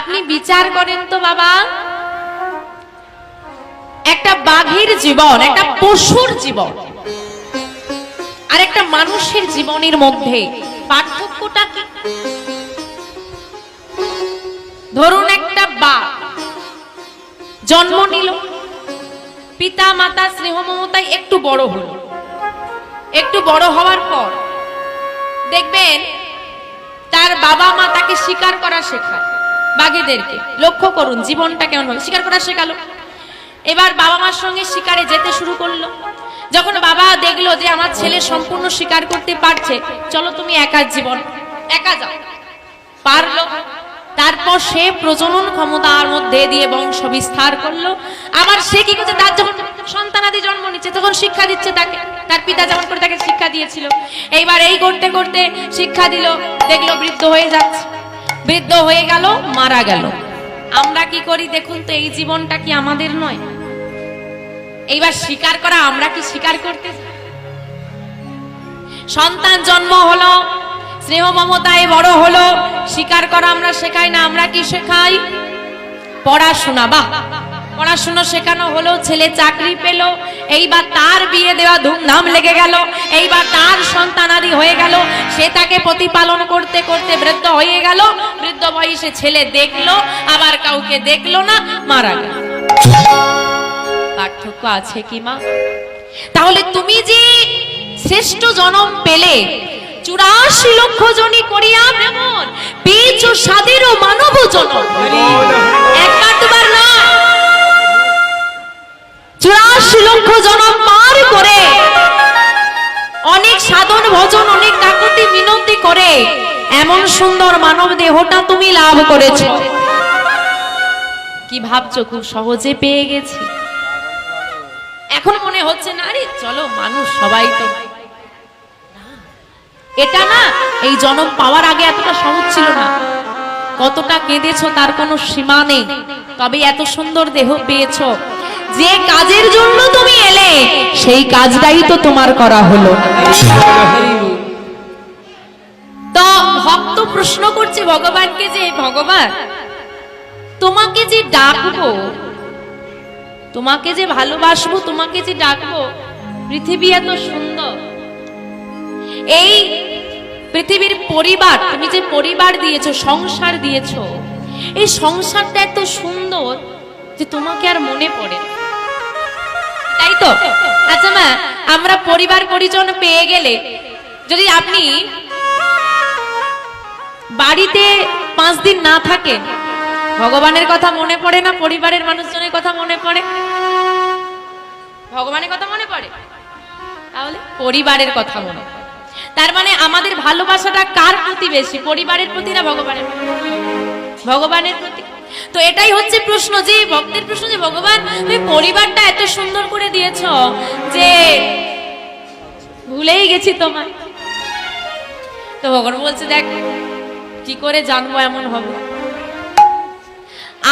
আপনি বিচার করেন তো বাবা। একটা বাঘের জীবন, একটা পশুর জীবন, আর একটা মানুষের জীবনের মধ্যে পার্থক্যটা কি? ধরুন একটা বাঘ জন্ম নিল পিতা মাতা স্নেহ মমতায় একটু বড় হলো। একটু বড় হওয়ার পর দেখবেন তার বাবা মা তাকে শিকার করা শেখায়। বাঘেদেরকে। লক্ষ্য করুন, জীবনটা কেমন হবে শিকার করা শেখালো এবার বাবা মার সঙ্গে শিকারে যেতে শুরু করল। যখন বাবা দেখল যে আমার ছেলে সম্পূর্ণ শিকার করতে পারছে, চলো তুমি একা জীবন, একা যাও। পারল। তারপর সে প্রজনন ক্ষমতার মধ্যে দিয়ে বংশ বিস্তার করল। আবার সে কি করছে? তার যখন সন্তানাদি জন্ম নিচ্ছে, তখন শিক্ষা দিচ্ছে তাকে। তার পিতা যেমন করে তাকে শিক্ষা দিয়েছিল। এইবার এই করতে করতে শিক্ষা দিল, দেখল বৃদ্ধ হয়ে যাচ্ছে। বৃদ্ধ হয়ে গেল, মারা গেল। আমরা কি করি দেখুন তো, এই জীবনটা কি আমাদের নয়? এইবার স্বীকার করা, আমরা কি স্বীকার করতে? সন্তান জন্ম হলো, স্নেহ মমতায় বড় হলো, স্বীকার করা আমরা শেখাই না, আমরা কি শেখাই? পড়াশোনা, বাহ। পড়াশোনা শেখানো হলো ছেলে চাকরি পেল এইবার তার বিয়ে দেওয়া ধুমধাম লেগে গেল এইবার তার সন্তানাদি হয়ে গেল সে তাকে প্রতিপালন করতে করতে বৃদ্ধ হয়ে গেল বৃদ্ধ বয়সে ছেলে দেখল আবার কাউকে দেখল না মারা গেল। পার্থক্য আছে কি মা? তাহলে তুমি যে শ্রেষ্ঠ জনম পেলে চুরাশি লক্ষ জনী করিয়া ভ্রমণ পেয়েছ সাদেরও মানব জনম একবার দুবার না চুরাশি লক্ষ জনম পার করে, অনেক সাধন ভজন, অনেক কাকুতি মিনতি করে, এমন সুন্দর মানব দেহটা তুমি লাভ করেছ। কি ভাবছ, খুব সহজে পেয়ে গেছি? এখন মনে হচ্ছে, না আরে চলো, মানুষ সবাই তো। এটা না, এই জন্ম পাওয়ার আগে এতটা সহজ ছিল না। কতটা কেঁদেছো তার কোনো সীমা নেই। তবে এত সুন্দর দেহ পেয়েছ। যে কাজের জন্য তুমি এলে, সেই কাজটাই তো তোমার করা হলো। তো ভক্ত প্রশ্ন করছে ভগবানকে যে, ভগবান, তোমাকে যে ডাকবো, তোমাকে যে ভালোবাসবো, তোমাকে যে ডাকবো, পৃথিবী এত সুন্দর। এই পৃথিবীর পরিবার, তুমি যে পরিবার দিয়েছ, সংসার দিয়েছ, এই সংসারটা এত সুন্দর যে তোমাকে আর মনে পড়ে তাই তো? আচ্ছা মা, আমরা পরিবার পরিজন পেয়ে গেলে যদি আপনি বাড়িতে পাঁচ দিন না থাকেন, ভগবানের কথা মনে পড়ে না, পরিবারের মানুষজনের কথা মনে পড়ে? ভগবানের কথা মনে পড়ে? তাহলে পরিবারের কথা মনে পড়ে। তার মানে আমাদের ভালোবাসাটা কার প্রতি বেশি? পরিবারের প্রতি না ভগবানের ভগবানের প্রতি। তো এটাই হচ্ছে প্রশ্ন, যে ভক্তের প্রশ্ন যে, ভগবান, তুমি পরিবারটা এত সুন্দর করে দিয়েছ যে ভুলেই গেছি তোমায়। তো ভগবান বলছে, দেখ, কি করে জানব এমন হবে?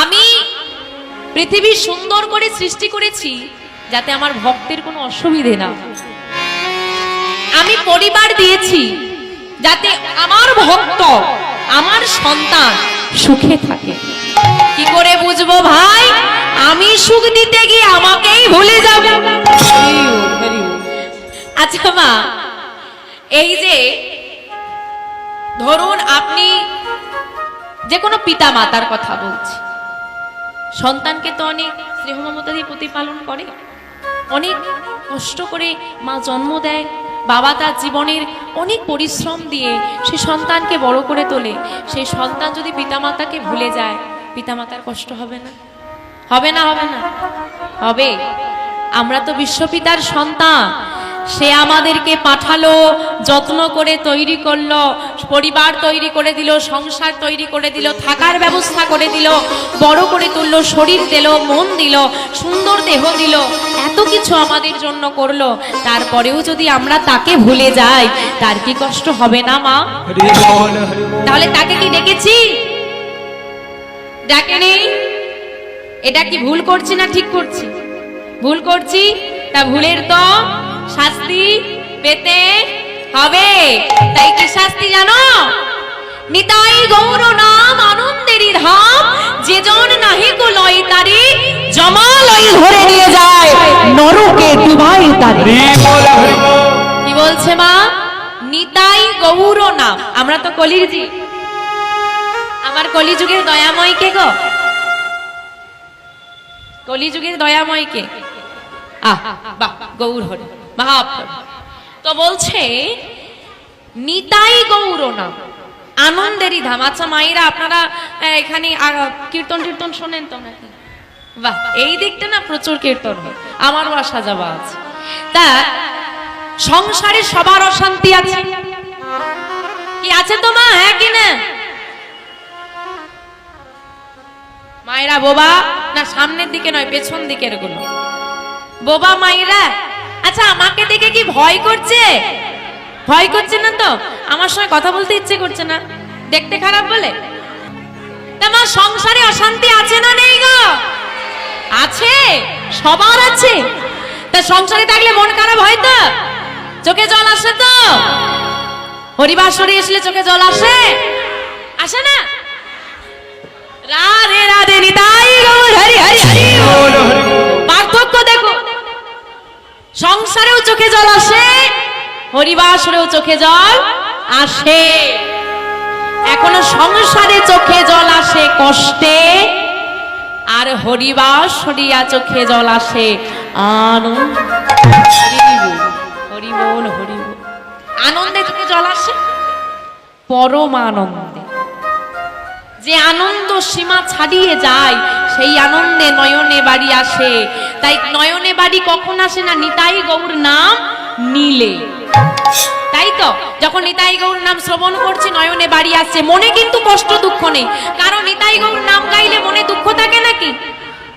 আমি পৃথিবী সুন্দর করে সৃষ্টি করেছি যাতে আমার ভক্তের কোনো অসুবিধে না হয়। আমি পরিবার দিয়েছি যাতে আমার ভক্ত, আমার সন্তান সুখে থাকে। কি করে বুঝব ভাই? আমি সুখ দিতে গিয়ে আমাকেই ভুলে যাব। আচ্ছা মা, এই যে ধরুন আপনি যে কোনো পিতা মাতার কথা বলছি। সন্তানকে তো অনেক স্নেহ মমতা দিয়ে প্রতিপালন করে। অনেক কষ্ট করে মা জন্ম দেয়। বাবা তার জীবনের অনেক পরিশ্রম দিয়ে সে সন্তানকে বড় করে তোলে। সেই সন্তান যদি পিতামাতাকে ভুলে যায়, পিতামাতার কষ্ট হবে না? হবে না হবে না? হবে। আমরা তো বিশ্বপিতার সন্তান। সে আমাদেরকে পাঠালো যত্ন করে তৈরি করল পরিবার তৈরি করে দিল সংসার তৈরি করে দিল থাকার ব্যবস্থা করে দিল বড় করে তুললো শরীর দিল মন দিল সুন্দর দেহ দিল এত কিছু আমাদের জন্য করল। তারপরেও যদি আমরা তাকে ভুলে যাই তার কি কষ্ট হবে না মা? তাহলে তাকে কি ডেকেছি? ডাকেনি? এটা কি ভুল করছি না ঠিক করছি? ভুল করছি? তা ভুলের তো শাস্তি পেতে হবে। তাই কি শাস্তি জানো? নিতাই গৌর নাম আনন্দেরই ধাম যেজন নাহি লয় তারি জমা লই ধরে নিয়ে যায়। নরকে ডুবাই তারি। কি বলছে মা? নিতাই গৌর নাম। আমরা তো কলিজি আমার কলিযুগের দয়াময় কে গো? কলিযুগের দয়াময় কে? আহ বাহ গৌর হরি। মহাপ্রভু তো বলছে, নিতাই গৌর নাম আনন্দেরই ধাম। আচ্ছা মায়েরা, আপনারা এখানে কীর্তন টীর্তন শোনেন তো নাকি? বাহ, এই দিকটা না প্রচুর কীর্তন হয়। আমারও আসা যাওয়া আছে। তা, সংসারে সবার অশান্তি আছে? কি আছে তো মা হ্যাঁ কি না? মায়েরা, বোবা, না সামনের দিকে নয়, পেছন দিকেরগুলো। বোবা, মায়েরা আচ্ছা আমাকে দেখে কি ভয় করছে? ভয় করছে না তো? আমার সঙ্গে কথা বলতে ইচ্ছে করছে না। দেখতে খারাপ বলে? তা মা সংসারে অশান্তি আছে না নেই গো? আছে সবার আছে। তা সংসারে থাকলে মন খারাপ হয় তো? চোখে জল আসে তো? হরিবাসরে আসলে চোখে জল আসে? আসে না? রাধে রাধে নিতাই গৌর হরি হরি হরি। পার্থক্য দেখো। সংসারেও চোখে জল আসে হরিবাসরেও চোখে জল আসে। এখনও সংসারে চোখে জল আসে কষ্টে, আর হরিবাস হরিয়া চোখে জল আসে আনন্দ। হরি বল আনন্দে চোখে জল আসে, পরম আনন্দে। যে আনন্দ সীমা ছাড়িয়ে যায়, সেই আনন্দে নয়নে বাড়ি আসে। তাই নয়নে বাড়ি কখন আসে না? নিতাই গৌর নাম নীলে। তাই তো? যখন নিতাই গৌর নাম শ্রবণ করছি, নয়নে বাড়ি আসছে মনে কিন্তু কষ্ট দুঃখ নেই। কারণ নিতাই গৌর নাম গাইলে মনে দুঃখ থাকে নাকি?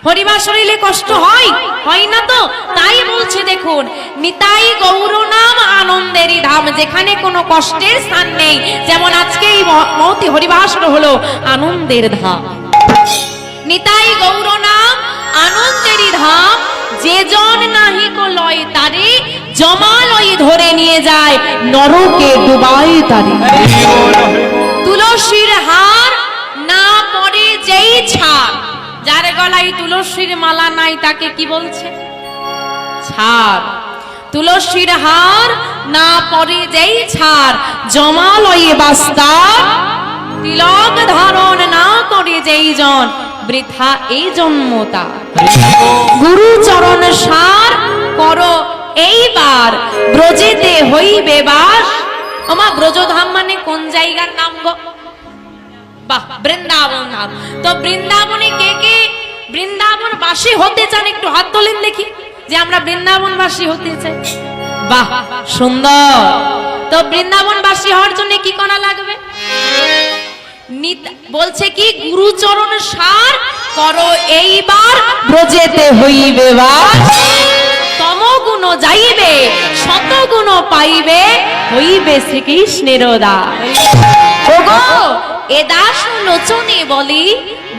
হরিবা শরীরে কষ্ট হয় হয় না তো? তাই বলছে দেখুন নিতাই গৌর নাম আনন্দেরই ধাম যেখানে কোনো কষ্টের স্থান নেই। যেমন আজকে এই মহতি হরিবাসর হলো আনন্দের ধাম। নিতাই গৌর নাম আনন্দেরই ধাম যে জন নাহি কো লয় তারে জমালয় ধরে নিয়ে যায় নরকে ডুবাই তারে। তুলসীর হার না পরে যেই ছাড়। যার গলায় তুলসীর মালা নাই তাকে কি বলছে? ছাড়। তুলসীর হার না পরে যেই ছাড় জমালয়ে বাস্তা। তিলক ধারণ না করে যেই জন, বৃথা এই জন্ম তার। গুরু চরণ সার করো এইবার, ব্রজেতে হইবে বাস। ওমা ব্রজধাম মানে কোন জায়গার নাম গো? বাহ বৃন্দাবন। তো বৃন্দাবনে কে কে? বৃন্দাবন বাসী হতে চান, একটু হাত তোলেন দেখি, যে আমরা বৃন্দাবন বাসী হতে চাই। বাহ, সুন্দর। তো বৃন্দাবন বাসী হওয়ার জন্য কি করা লাগবে? বলছে কি, গুরুচরণ সার করো, এইবার ব্রজেতে হইবে বাস তমগুণ যাইবে, শতগুণ পাইবে, হইবে শ্রীকৃষ্ণের দাস। ওগো এ দাস লোচনে বলি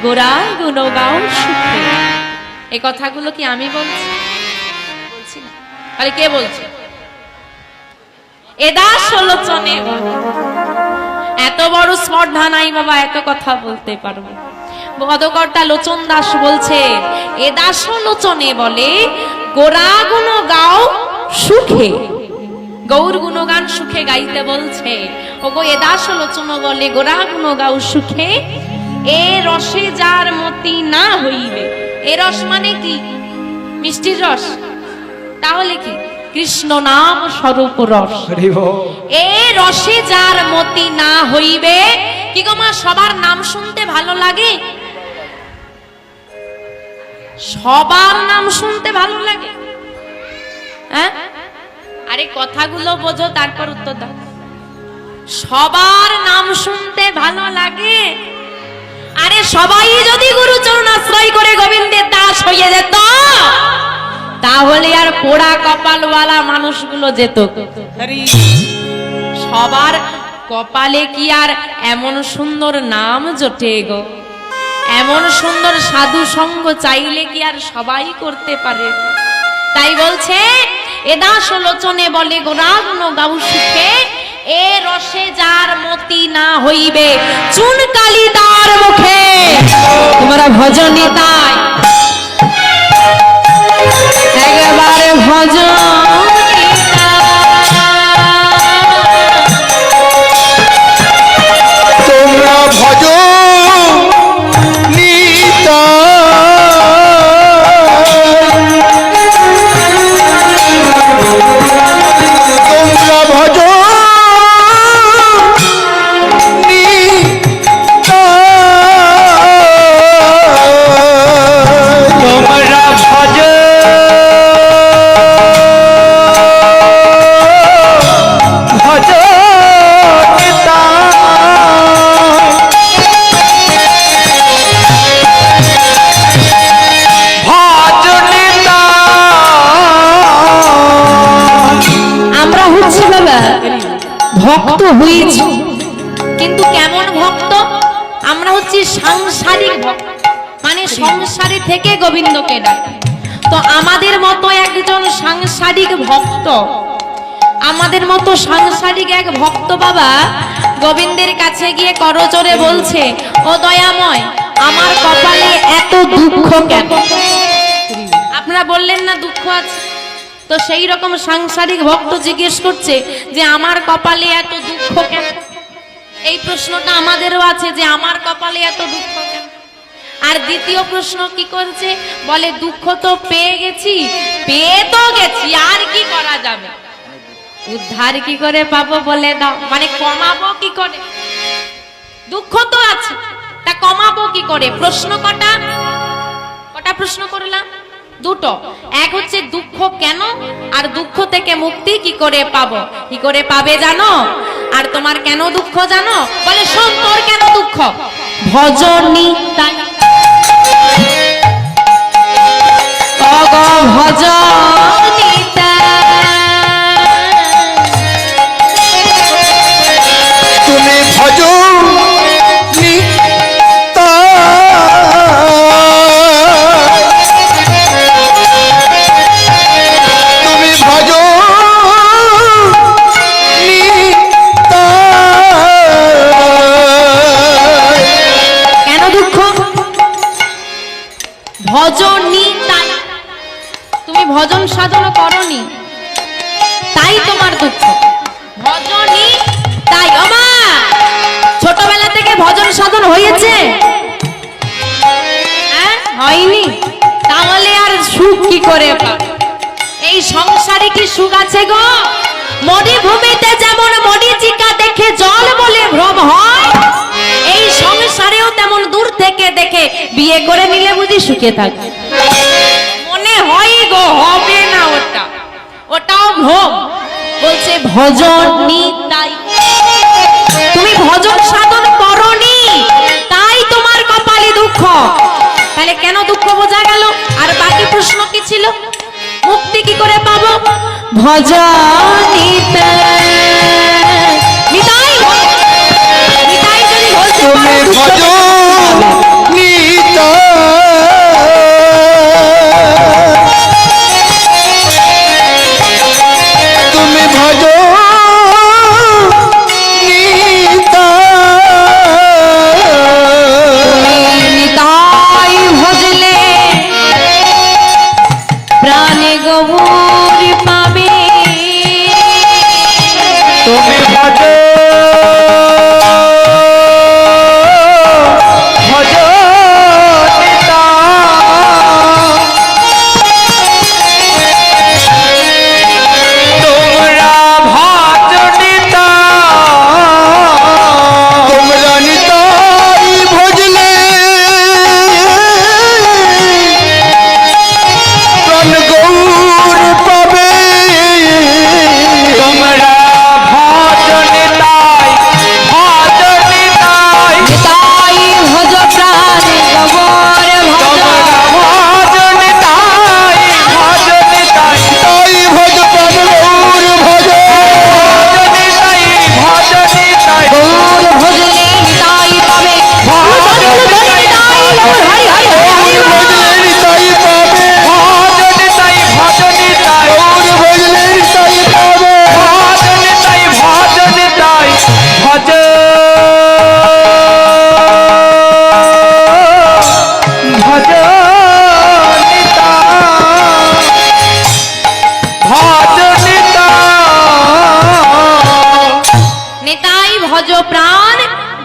গোরা গুণ গাও সুখে কথাগুলো কি আমি বলছি? বলছি না। তাহলে কে বলছে? এ দাস লোচনে এত বড় স্পর্ধা নাই বাবা, এত কথা বলতে পারব। পদকর্তা লোচন দাস বলছে, এ দাস লোচনে বলে গোরা গুণ সুখে। গৌর গুণগান সুখে গাইতে বলছে। ও গো এ দাস লোচন বলে গোরা গুণ গাও সুখে। এ রসে যার মতি না হইবে এ রস মানে কি? মিষ্টির রস। তাহলে কি? কৃষ্ণ নাম স্বরূপ রস। এ রসে যার মতি না হইবে। কি গো মা সবার নাম শুনতে ভালো লাগে? সবার নাম শুনতে ভালো লাগে? হ্যাঁ? আরে কথাগুলো বোঝো তারপর উত্তর দাও। সবার নাম শুনতে ভালো লাগে। আরে সবাই যদি গুরুচরণ আশ্রয় করে গোবিন্দের দাস হয়ে যেত তাহলে আর পোড়া কপালওয়ালা মানুষগুলো যেত। সবার কপালে কি আর এমন সুন্দর নাম জোটে গো? এমন সুন্দর সাধু সঙ্গ চাইলে কি আর সবাই করতে পারে? তাই বলছে এদা সলোচনে বলে গোরাগ্ন গাউ সুখে এ রসে যার মতি না হইবে চুন কালি তার মুখে। তোমরা ভজনী তাই। একজন সাংসারিক ভক্ত। আমাদের মতো সাংসারিক এক ভক্ত বাবা গোবিন্দের কাছে গিয়ে করজোরে বলছে, ও দয়াময়, আমার কপালে এত দুঃখ কেন? আপনারা বললেন না দুঃখ আছে। তো সেই রকম সাংসারিক ভক্ত জিজ্ঞেস করছে যে, আমার কপালে এত দুঃখ কেন? এই প্রশ্নটা আমাদেরও আছে যে, আমার কপালে এত দুঃখ কেন? আর দ্বিতীয় প্রশ্ন কি করছে? বলে দুঃখ তো পেয়ে গেছি পেয়ে তো গেছি আর কি করা যাবে? উদ্ধার কি করে পাবো বলে দাও। মানে কমাবো কি করে? দুঃখ তো আছে তা কমাবো কি করে? প্রশ্ন কটা? কটা প্রশ্ন করলাম? দুটো। এক হচ্ছে দুঃখ কেন? আর দুঃখ থেকে মুক্তি কি করে পাবো? কি করে পাবে জানো? আর তোমার কেন দুঃখ জানো? বলে শোন তোর কেন দুঃখ? ভজনী তাই তগ ভজ কি করে এই সংসারে কি সুখ আছে গো? মরুভূমিতে যেমন মরিচিকা দেখে জল বলে ভ্রম হয়, এই সংসারেও তেমন দূর থেকে দেখে বিয়ে করে নিলে বুঝি সুখে থাকবে মনে হয় গো, হবে না ওটা। ওটাও ভ্রম। বলছে, ভজন তাই। তুমি ভজন সাধন করনি, তাই তোমার কপালে দুঃখ। তাহলে কেন দুঃখ বোঝা গেল? আর বাকি প্রশ্ন কি ছিল? মুক্তি কি করে পাবো? ভজনিতে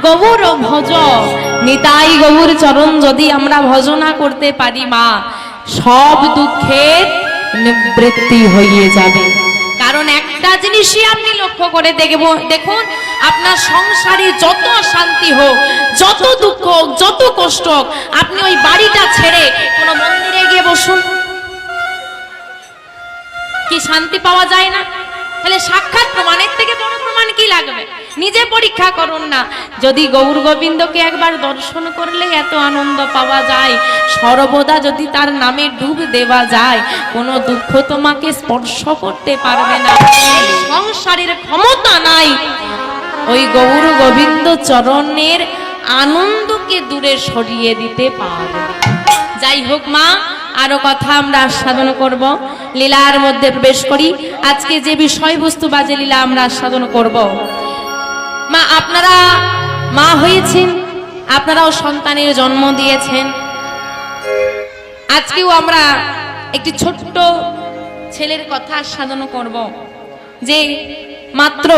গৌর ভজ। নিতাই গৌর চরণ যদি আমরা ভজনা করতে পারি, মা, সব দুঃখের নিবৃত্তি হয়ে যাবে। কারণ একটা জিনিসই আপনি লক্ষ্য করে দেখব, দেখুন, আপনার সংসারে যত শান্তি হোক, যত দুঃখ হোক, যত কষ্ট হোক, আপনি ওই বাড়িটা ছেড়ে কোনো মন্দিরে গিয়ে বসুন। কি শান্তি পাওয়া যায় না? তাহলে সাক্ষাৎ প্রমাণের থেকে বড় প্রমাণ কি লাগবে? নিজে পরীক্ষা করুন না। যদি গৌর গোবিন্দকে একবার দর্শন করলে এত আনন্দ পাওয়া যায়। সর্বদা যদি তার নামে ডুব দেওয়া যায়, কোনো দুঃখ তোমাকে স্পর্শ করতে পারবে না। সংসারের ক্ষমতা নাই। ওই গৌর গোবিন্দ চরণের আনন্দকে দূরে সরিয়ে দিতে পারবে। যাই হোক মা আরও কথা আমরা আস্বাদন করব, লীলার মধ্যে প্রবেশ করি। আজকে যে বিষয়বস্তু বাজে লীলা আমরা আস্বাদন করব। মা, আপনারা মা হয়েছেন, আপনারাও সন্তানের জন্ম দিয়েছেন। আজকেও আমরা একটি ছোট্ট ছেলের কথা আস্বাদন করব, যে মাত্র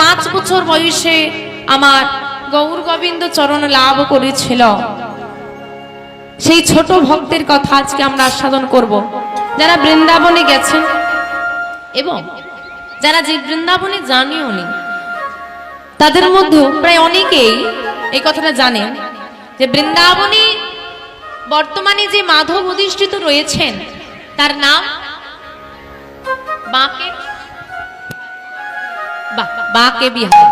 পাঁচ বছর বয়সে আমার গৌর গোবিন্দ চরণ লাভ করেছিল। সেই ছোট ভক্তের কথা আজকে আমরা আস্বাদন করব। যারা বৃন্দাবনে গেছেন এবং যারা যে বৃন্দাবনে জানিও নি তাদের মধ্যে প্রায় অনেকেই এই কথাটা জানেন যে বৃন্দাবনে বর্তমানে যে মাধব অধিষ্ঠিত রয়েছেন, তার নাম বাঁকে বাঁকে বিহারী।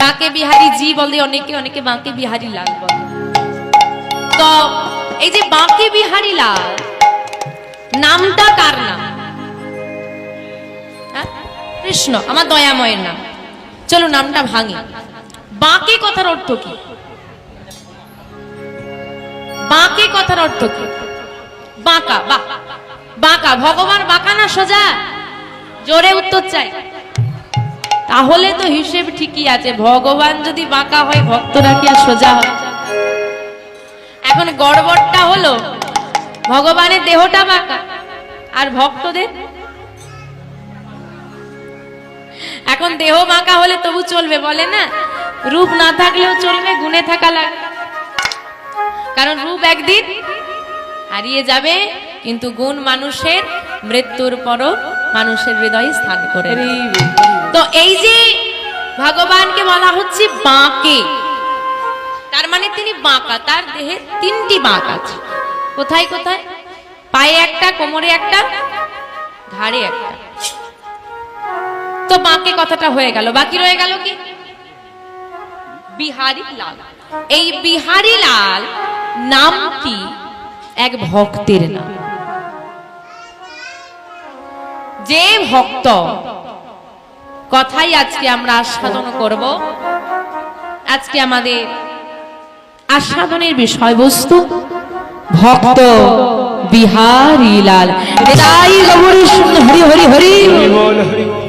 বাঁকে বিহারী জি বলে অনেকে অনেকে বাঁকে বিহারী লাল বলে। তো এই যে বাঁকে বিহারী লাল, নামটা কার নাম? হ্যাঁ? কৃষ্ণ, আমার দয়াময়ের নাম। চলো নামটা ভাঙি। কথার অর্থ কি? বাঁকে কথার অর্থ কি? বাঁকা বাঁকা, ভগবান বাঁকা না সোজা? জোরে উত্তর চাই। তাহলে তো হিসেব ঠিকই আছে, ভগবান যদি বাঁকা হয়, ভক্তরা কি আর সোজা হয়? গড়বড়টা হলো ভগবানের দেহটা বাঁকা আর ভক্তদের? এখন দেহ বাঁকা হলে তবু চলবে বলে না? রূপ না থাকলেও চলবে গুণে থাকা লাগবে কারণ রূপ একদিন হারিয়ে যাবে কিন্তু গুণ মানুষের মৃত্যুর পরও মানুষের হৃদয়ে স্থান করে। তো এই যে ভগবানকে বলা হচ্ছে বাঁকে তার মানে তিনি বাঁকা, তার দেহে তিনটি বাঁক আছে। কোথায় কোথায়? পায়ে একটা, কোমরে একটা, ঘাড়ে একটা। তো বাঁকে কথাটা হয়ে গেল। বাকি রয়ে গেল কি? বিহারী লাল। এই বিহারী লাল নামটি এক ভক্তের নাম। যে ভক্ত, কথাই আজকে আমরা আস্বাদন করব। আজকে আমাদের আস্বাদনের বিষয়বস্তু ভক্ত বিহারী লাল। হরি হরি হরি। হরি